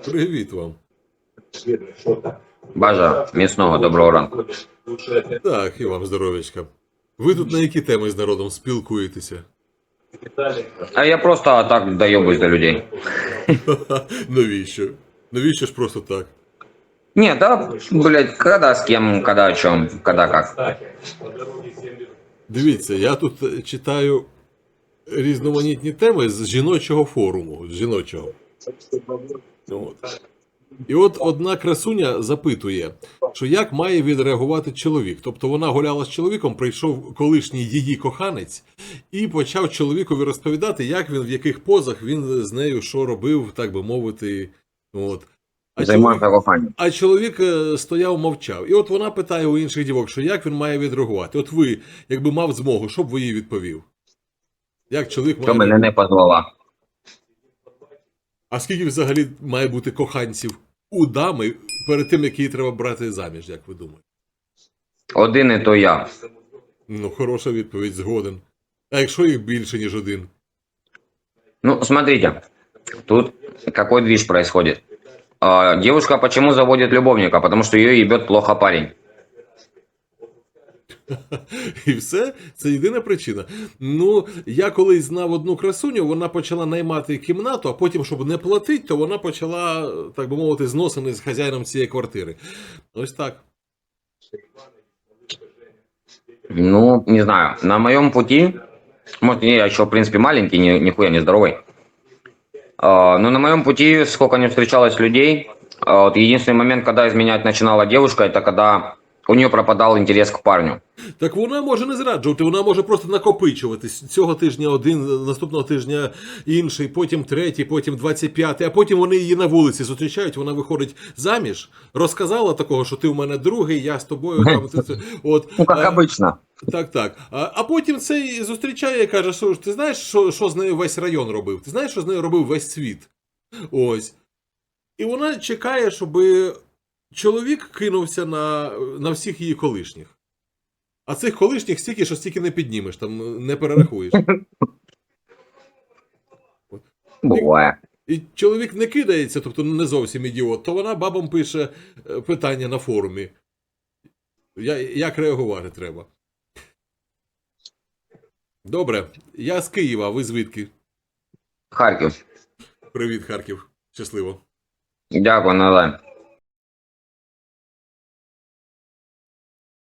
Привіт вам. Бажа, міцного, доброго ранку. Так, і вам здоров'ячка. Ви тут на які теми з народом спілкуєтеся? А я просто так доебусь до людей. Навіщо? Навіщо ж просто так? Не, да, блядь, когда с кем, когда о чем, когда как. Дивіться, я тут е, читаю різноманітні теми з жіночого форуму, з жіночого. От. І от одна красуня запитує, що як має відреагувати чоловік. Тобто вона гуляла з чоловіком, прийшов колишній її коханець і почав чоловікові розповідати, як він в яких позах він з нею що робив, так би мовити. От. А чоловік, Займався коханням. а чоловік е, стояв, мовчав. І от вона питає у інших дівок, що як він має відреагувати. От ви, якби мав змогу, що б ви їй відповів? Як чоловік Що має. мене не позвала. А скільки взагалі має бути коханців у дами перед тим, як її треба брати заміж, як ви думаєте? Один і то я. Ну, хороша відповідь, згоден. А якщо їх більше, ніж один? Ну, смотрите, тут какой движ происходит. А, девушка почему заводит любовника? Потому что ее ебет плохо парень. І все, це єдина причина. Ну, я колись знав одну красуню, вона почала наймати кімнату, а потім, щоб не платити, то вона почала, так би мовити, зносини з хазяїном цієї квартири. Ось так. Ну, не знаю. На моем пути, может, я еще, в принципе, маленький, ни, нихуя не здоровый. А, но на моем пути, сколько не встречалось людей, а, вот единственный момент, когда изменять начинала девушка, это когда у нее пропадал интерес к парню. Так вона може не зраджувати, вона може просто накопичуватись. Цього тижня один, наступного тижня інший, потім третій, потім двадцять п'ятий, а потім вони її на вулиці зустрічають, вона виходить заміж, розказала такого, що ти у мене другий, я з тобою там. ти- ти- От, Ну, как а, обычно. так, так. А, а потім цей зустрічає і каже, що ти знаєш, що, що з нею весь район робив? Ти знаєш, що з нею робив весь світ? Ось. І вона чекає, щоб чоловік кинувся на, на всіх її колишніх. А цих колишніх стільки, що стільки не піднімеш, там не перерахуєш. Бывает. І чоловік не кидається, тобто не зовсім ідіот, то вона бабам пише е, питання на форумі. Я, як реагувати треба? Добре, я з Києва, ви звідки? Харьков. Привіт, Харків. Щасливо. Дякую, Назар.